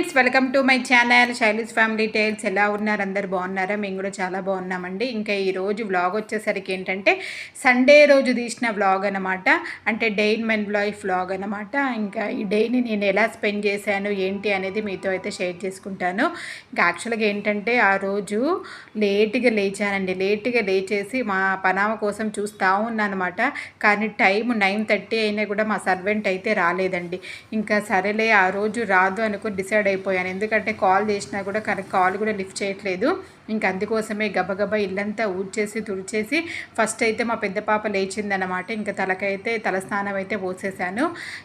Friends welcome to my channel. Shailee's family tales ఎలా ఉన్నారు? అందరు బాగున్నారా? మేము కూడా చాలా బాగున్నామండి. ఇంకా ఈ రోజు వ్లాగ్ వచ్చేసరికి ఏంటంటే సండే రోజు తీసిన వ్లాగ్ అనమాట అంటే day in men life vlog అనమాట ఇంకా ఈ డేని నేను ఎలా స్పెండ్ చేశాను ఏంటి అనేది మీతో అయితే షేర్ చేసుకుంటాను. ఇంకా యాక్చువల్గా ఏంటంటే ఆ రోజు లేట్గా లేచానండి. లేట్గా లేచేసి మా పనామ కోసం చూస్తూ ఉన్నానమాట కానీ టైం నైన్ థర్టీ అయినా కూడా మా సర్వెంట్ అయితే రాలేదండి. ఇంకా సరేలే ఆ రోజు రాదు అనుకుని డిసైడ్ అయిపోయాను. ఎందుకంటే కాల్ చేసినా కూడా కానీ కాల్ కూడా లిఫ్ట్ చేయట్లేదు. ఇంక అందుకోసమే గబగబా ఇల్లంతా ఊడ్చేసి తుడిచేసి ఫస్ట్ అయితే మా పెద్ద పాప లేచిందనమాట ఇంకా తలకైతే తలస్నానం అయితే పోసేసాను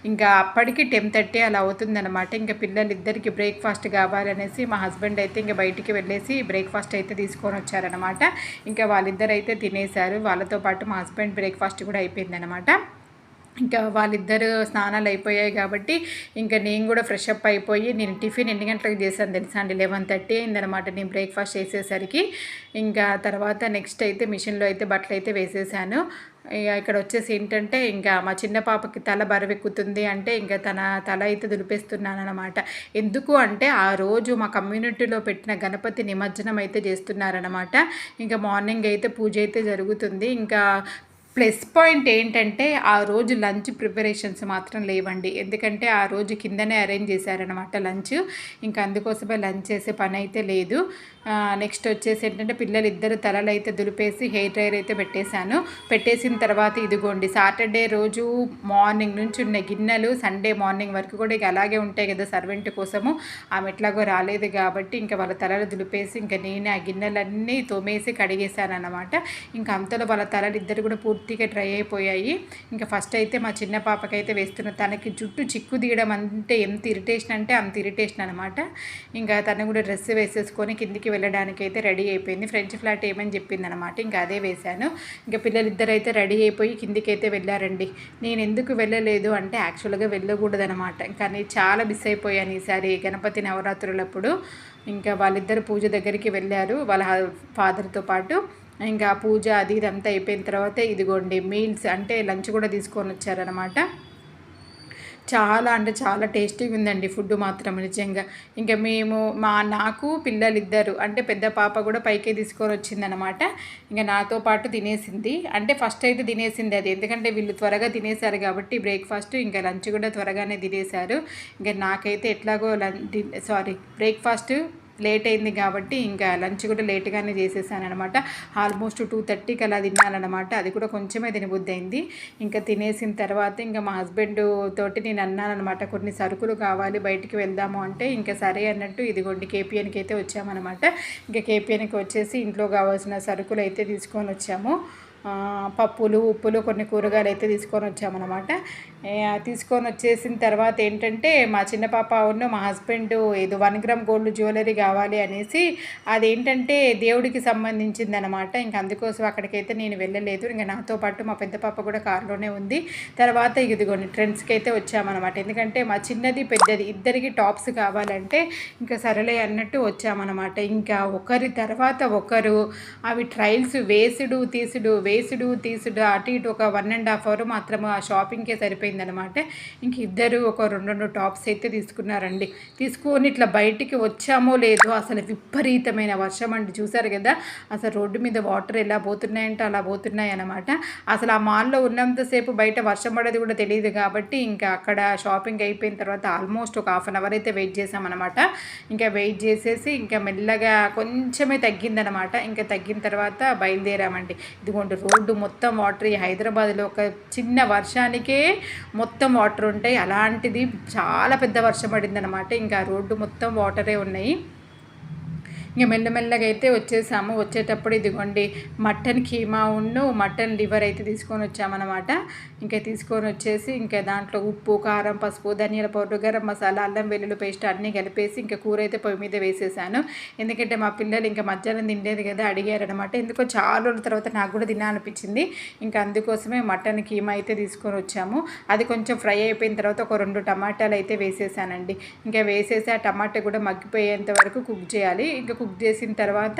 ఇంకా అప్పటికి టెన్ థర్టీ అలా అవుతుందనమాట ఇంకా పిల్లలిద్దరికి బ్రేక్ఫాస్ట్ కావాలనేసి మా హస్బెండ్ అయితే ఇంకా బయటికి వెళ్ళేసి బ్రేక్ఫాస్ట్ అయితే తీసుకొని వచ్చారనమాట ఇంకా వాళ్ళిద్దరు అయితే తినేశారు. వాళ్ళతో పాటు మా హస్బెండ్ బ్రేక్ఫాస్ట్ కూడా అయిపోయిందనమాట ఇంకా వాళ్ళిద్దరు స్నానాలు అయిపోయాయి కాబట్టి ఇంకా నేను కూడా ఫ్రెష్ అప్ అయిపోయి నేను టిఫిన్ ఎన్ని గంటలకు చేశాను తెలుసా అండి? లెవెన్ థర్టీ అయిందనమాట నేను బ్రేక్ఫాస్ట్ చేసేసరికి. ఇంకా తర్వాత నెక్స్ట్ అయితే మిషన్లో అయితే బట్టలు అయితే వేసేసాను. ఇక ఇక్కడ వచ్చేసి ఏంటంటే ఇంకా మా చిన్న పాపకి తల బరవెక్కుతుంది అంటే ఇంకా తన తల అయితే దులిపేస్తున్నాను అనమాట ఎందుకు అంటే ఆ రోజు మా కమ్యూనిటీలో పెట్టిన గణపతి నిమజ్జనం అయితే చేస్తున్నారనమాట ఇంకా మార్నింగ్ అయితే పూజ అయితే జరుగుతుంది. ఇంకా ప్లస్ పాయింట్ ఏంటంటే ఆ రోజు లంచ్ ప్రిపరేషన్స్ మాత్రం లేవండి. ఎందుకంటే ఆ రోజు కిందనే అరేంజ్ చేశారనమాట లంచ్. ఇంకా అందుకోసమే లంచ్ చేసే పని అయితే లేదు నెక్స్ట్ వచ్చేసి ఏంటంటే పిల్లలు ఇద్దరు తలలు అయితే దులిపేసి హెయిర్ డ్రైర్ అయితే పెట్టేశాను. పెట్టేసిన తర్వాత ఇదిగోండి సాటర్డే రోజు మార్నింగ్ నుంచి ఉన్న గిన్నెలు సండే మార్నింగ్ వరకు కూడా ఇక అలాగే ఉంటాయి కదా సర్వెంట్ కోసము. ఆమె ఎట్లాగో రాలేదు కాబట్టి ఇంకా వాళ్ళ తలలు దులిపేసి ఇంకా నేనే ఆ గిన్నెలన్నీ తోమేసి కడిగేశాను అనమాట ఇంకా అంతలో వాళ్ళ తలలు ఇద్దరు కూడా పూర్తిగా డ్రై అయిపోయాయి. ఇంకా ఫస్ట్ అయితే మా చిన్న పాపకైతే వేస్తున్న తనకి జుట్టు చిక్కు తీయడం అంటే ఎంత ఇరిటేషన్ అంటే అంత ఇరిటేషన్ అనమాట ఇంకా తను కూడా డ్రెస్ వేసేసుకొని కిందికి వెళ్ళడానికి అయితే రెడీ అయిపోయింది. ఫ్రెంచ్ ఫ్లాట్ ఏమని చెప్పింది అనమాట ఇంకా అదే వేశాను. ఇంకా పిల్లలిద్దరు అయితే రెడీ అయిపోయి కిందికి అయితే వెళ్ళారండి. నేను ఎందుకు వెళ్ళలేదు అంటే యాక్చువల్గా వెళ్ళకూడదనమాట కానీ చాలా మిస్ అయిపోయాను ఈసారి గణపతి నవరాత్రులప్పుడు. ఇంకా వాళ్ళిద్దరు పూజ దగ్గరికి వెళ్ళారు. వాళ్ళ ఫాదర్తో పాటు. ఇంకా పూజ అది ఇదంతా అయిపోయిన తర్వాత ఇదిగోండి మీల్స్ అంటే లంచ్ కూడా తీసుకొని వచ్చారనమాట చాలా అంటే చాలా టేస్టీగా ఉందండి ఫుడ్ మాత్రం నిజంగా. ఇంకా మేము మా నాకు పిల్లలు ఇద్దరు అంటే పెద్ద పాప కూడా పైకే తీసుకొని వచ్చిందనమాట ఇంకా నాతో పాటు తినేసింది. అంటే ఫస్ట్ అయితే తినేసింది అది. ఎందుకంటే వీళ్ళు త్వరగా తినేశారు కాబట్టి బ్రేక్ఫాస్ట్ ఇంకా లంచ్ కూడా త్వరగానే తినేశారు. ఇంకా నాకైతే ఎట్లాగో లంచ్ సారీ బ్రేక్ఫాస్ట్ లేట్ అయింది కాబట్టి ఇంకా లంచ్ కూడా లేట్గానే చేసేసాను అనమాట ఆల్మోస్ట్ టూ థర్టీకి అలా తిన్నానమాట అది కూడా కొంచెమే తినబుద్ధి అయింది ఇంకా తినేసిన తర్వాత ఇంకా మా హస్బెండ్ తోటి నేను అన్నానమాట కొన్ని సరుకులు కావాలి బయటికి వెళ్దాము అంటే ఇంకా సరే అన్నట్టు ఇదిగోండి కేపీఎన్కి అయితే వచ్చామన్నమాట. ఇంకా కేపీఎన్కి వచ్చేసి ఇంట్లో కావాల్సిన సరుకులు అయితే తీసుకొని వచ్చాము. పప్పులు ఉప్పులు కొన్ని కూరగాయలు అయితే తీసుకొని వచ్చామన్నమాట. తీసుకొని వచ్చేసిన తర్వాత ఏంటంటే మా చిన్న పాప ఉన్న మా హస్బెండ్ ఏదో వన్ గ్రామ్ గోల్డ్ జ్యువెలరీ కావాలి అనేసి అదేంటంటే దేవుడికి సంబంధించింది అనమాట ఇంక అందుకోసం అక్కడికైతే నేను వెళ్ళలేదు. ఇంకా నాతో పాటు మా పెద్ద పాప కూడా కారులోనే ఉంది. తర్వాత ఇదిగోండి ట్రెండ్స్కి అయితే వచ్చామన్నమాట. ఎందుకంటే మా చిన్నది పెద్దది ఇద్దరికి టాప్స్ కావాలంటే ఇంకా సరలే అన్నట్టు వచ్చామన్నమాట. ఇంకా ఒకరి తర్వాత ఒకరు అవి ట్రయల్స్ వేసుడు తీసుడు వే వేసుడు తీసుడు అటు ఇటు ఒక వన్ అండ్ హాఫ్ అవర్ మాత్రం ఆ షాపింగ్కే సరిపోయింది అయిపోయిందనమాట ఇంక ఇద్దరు ఒక రెండు రెండు టాప్స్ అయితే తీసుకున్నారండి. తీసుకొని ఇట్లా బయటికి వచ్చామో లేదో అసలు విపరీతమైన వర్షం అండి. చూసారు కదా అసలు రోడ్డు మీద వాటర్ ఎలా పోతున్నాయంటే అలా పోతున్నాయి అనమాట అసలు ఆ మాల్లో ఉన్నంతసేపు బయట వర్షం పడేది కూడా తెలియదు కాబట్టి ఇంకా అక్కడ షాపింగ్ అయిపోయిన తర్వాత ఆల్మోస్ట్ ఒక హాఫ్ అన్ అవర్ అయితే వెయిట్ చేసామన్నమాట ఇంకా వెయిట్ చేసేసి ఇంకా మెల్లగా కొంచెమే తగ్గిందనమాట ఇంకా తగ్గిన తర్వాత బయలుదేరామండి. ఇదిగోండి రోడ్డు మొత్తం వాటర్ ఈ హైదరాబాద్లో ఒక చిన్న వర్షానికే మొత్తం వాటర్ ఉంటాయి. అలాంటిది చాలా పెద్ద వర్షం పడింది అనమాట ఇంకా రోడ్డు మొత్తం వాటరే ఉన్నాయి. ఇంకా మెల్లమెల్లగా అయితే వచ్చేసాము. వచ్చేటప్పుడు ఇదిగోండి మటన్ కీమా ఉన్ను మటన్ లివర్ అయితే తీసుకొని వచ్చామన్నమాట. ఇంకా తీసుకొని వచ్చేసి ఇంకా దాంట్లో ఉప్పు కారం పసుపు ధనియాల పౌడర్ గరం మసాలా అల్లం వెల్లుల్లి పేస్ట్ అన్నీ కలిపేసి ఇంకా కూర అయితే పొయ్యి మీద వేసేసాను. ఎందుకంటే మా పిల్లలు ఇంకా మధ్యాహ్నం తిండేది కదా అడిగారనమాట ఎందుకో చాలా రోజుల తర్వాత నాకు కూడా తినాలనిపించింది. ఇంకా అందుకోసమే మటన్ కీమా అయితే తీసుకొని వచ్చాము. అది కొంచెం ఫ్రై అయిపోయిన తర్వాత ఒక రెండు టమాటాలు అయితే వేసేసానండి. ఇంకా వేసేసి ఆ టమాటా కూడా మగ్గిపోయేంత వరకు కుక్ చేయాలి. ఇంకా కుక్ చేసిన తర్వాత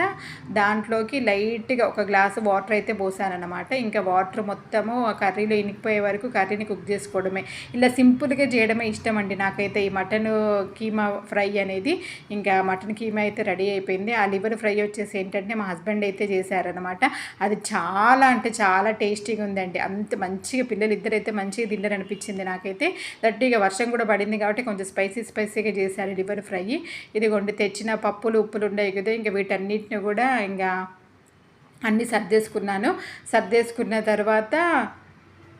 దాంట్లోకి లైట్గా ఒక గ్లాసు వాటర్ అయితే పోసానమాట ఇంకా వాటర్ మొత్తము ఆ కర్రీలో ఇనికిపోయే వరకు కర్రీని కుక్ చేసుకోవడమే. ఇలా సింపుల్గా చేయడమే ఇష్టం అండి నాకైతే. ఈ మటన్ కీమా ఫ్రై అనేది ఇంకా మటన్ కీమా అయితే రెడీ అయిపోయింది. ఆ లివర్ ఫ్రై వచ్చేసి ఏంటంటే మా హస్బెండ్ అయితే చేశారనమాట అది చాలా అంటే చాలా టేస్టీగా ఉందండి. అంత మంచిగా పిల్లలు ఇద్దరైతే మంచిగా తిన్నారు అనిపించింది నాకైతే దట్టిగా వర్షం కూడా పడింది కాబట్టి కొంచెం స్పైసీ స్పైసీగా చేశారు లివర్ ఫ్రై. ఇదిగోండి తెచ్చిన పప్పులు ఉప్పులు ఉండే కదా ఇంకా వీటన్నిటిని కూడా ఇంకా అన్నీ సర్దేసుకున్నాను. సర్దేసుకున్న తర్వాత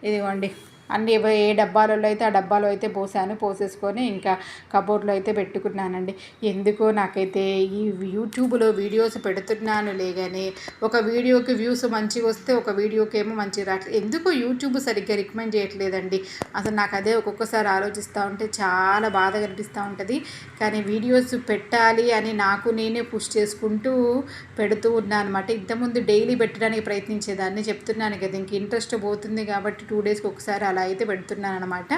ఇదిగోండి. అన్ని ఏ డబ్బాలలో అయితే ఆ డబ్బాలో అయితే పోసాను. పోసేసుకొని ఇంకా కబోర్డ్లో అయితే పెట్టుకున్నానండి. ఎందుకో నాకైతే ఈ యూట్యూబ్లో వీడియోస్ పెడుతున్నాను లేగానే ఒక వీడియోకి వ్యూస్ మంచిగా వస్తే ఒక వీడియోకి ఏమో మంచిగా రావట్లేదు ఎందుకు యూట్యూబ్ సరిగ్గా రికమెండ్ చేయట్లేదండి. అసలు నాకు అదే ఒక్కొక్కసారి ఆలోచిస్తూ ఉంటే చాలా బాధ కనిపిస్తూ ఉంటుంది. కానీ వీడియోస్ పెట్టాలి అని నాకు నేనే పుష్ చేసుకుంటూ పెడుతూ ఉన్నాను అనమాట ఇంతకుముందు డైలీ పెట్టడానికి ప్రయత్నించేదాన్ని చెప్తున్నాను కదా ఇంక ఇంట్రెస్ట్ పోతుంది కాబట్టి టూ డేస్కి ఒకసారి అలా అయితే పెడుతున్నాను అనమాట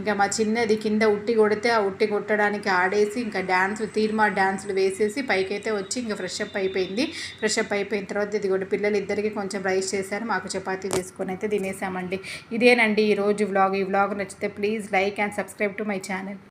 ఇంకా మా చిన్నది కింద ఉట్టి కొడితే ఆ ఉట్టి కొట్టడానికి ఆడేసి ఇంకా డ్యాన్స్ తీర్మా డ్యాన్సులు వేసేసి పైకైతే వచ్చి ఇంకా ఫ్రెష్ అప్ అయిపోయింది. ఫ్రెష్ అప్ అయిపోయిన తర్వాత ఇది కూడా పిల్లలు ఇద్దరికి కొంచెం రైస్ చేశారు. మాకు చపాతీ చేసుకొని అయితే తినేసామండి. ఇదేనండి ఈరోజు వ్లాగ్. ఈ వ్లాగ్ నచ్చితే please like and subscribe to my channel.